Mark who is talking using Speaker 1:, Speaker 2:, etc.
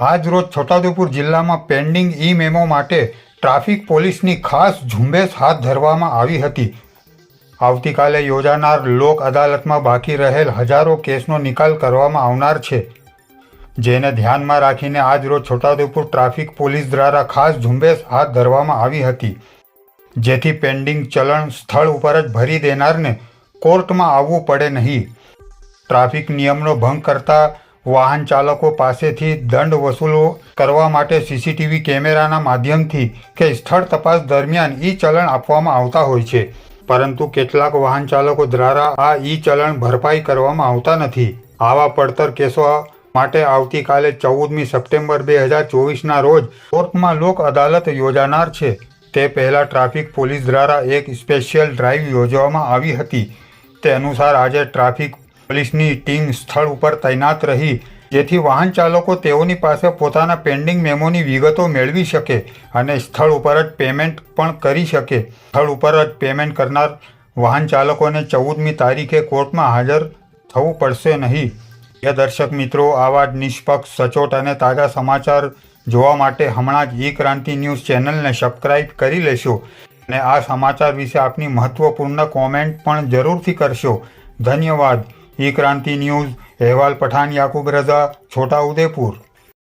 Speaker 1: આજ રોજ છોટાઉદેપુર જિલ્લામાં પેન્ડિંગ ઈ મેમો માટે ટ્રાફિક પોલીસની ખાસ ઝુંબેશ હાથ ધરવામાં આવી હતી. આવતીકાલે યોજાનાર લોક અદાલતમાં બાકી રહેલ હજારો કેસનો નિકાલ કરવામાં આવનાર છે. જેને ધ્યાનમાં રાખીને આજ રોજ છોટાઉદેપુર ટ્રાફિક પોલીસ દ્વારા ખાસ ઝુંબેશ હાથ ધરવામાં આવી હતી. જેથી પેન્ડિંગ ચલણ સ્થળ ઉપર જ ભરી દેનારને કોર્ટમાં આવવું પડે નહીં. ટ્રાફિક નિયમનો ભંગ કરતા વાહન ચાલકો પાસેથી દંડ વસૂલો કરવા માટે સીસીટીવી કેમેરાના માધ્યમથી કે સ્થળ તપાસ દરમિયાન ઈ ચલણ આપવામાં આવતા હોય છે. પરંતુ કેટલાક વાહન ચાલકો દ્વારા આ ઈ ચલણ ભરપાઈ કરવામાં આવતા નથી. આવા પડતર કેસો માટે આવતીકાલે ચૌદમી સપ્ટેમ્બર બે હજાર ચોવીસના રોજ કોર્ટમાં લોક અદાલત યોજાનાર છે. તે પહેલાં ટ્રાફિક પોલીસ દ્વારા એક સ્પેશિયલ ડ્રાઈવ યોજવામાં આવી હતી. તે અનુસાર આજે ટ્રાફિક પોલીસની ટીમ સ્થળ ઉપર તૈનાત રહી, જેથી વાહન ચાલકો તેઓની પાસે પોતાના પેન્ડિંગ મેમોની વિગતો મેળવી શકે અને સ્થળ ઉપર જ પેમેન્ટ પણ કરી શકે. સ્થળ ઉપર જ પેમેન્ટ કરનાર વાહન ચાલકોને ચૌદમી તારીખે કોર્ટમાં હાજર થવું પડશે નહીં. એ દર્શક મિત્રો, આવા જ નિષ્પક્ષ, સચોટ અને તાજા સમાચાર જોવા માટે હમણાં જ ઈ ક્રાંતિ ન્યૂઝ ચેનલને સબસ્ક્રાઇબ કરી લેશો અને આ સમાચાર વિશે આપની મહત્વપૂર્ણ કોમેન્ટ પણ જરૂરથી કરશો. ધન્યવાદ. ઈ ક્રાંતિ ન્યૂઝ અહેવાલ પઠાણ યાકુબ રઝા છોટા ઉદેપુર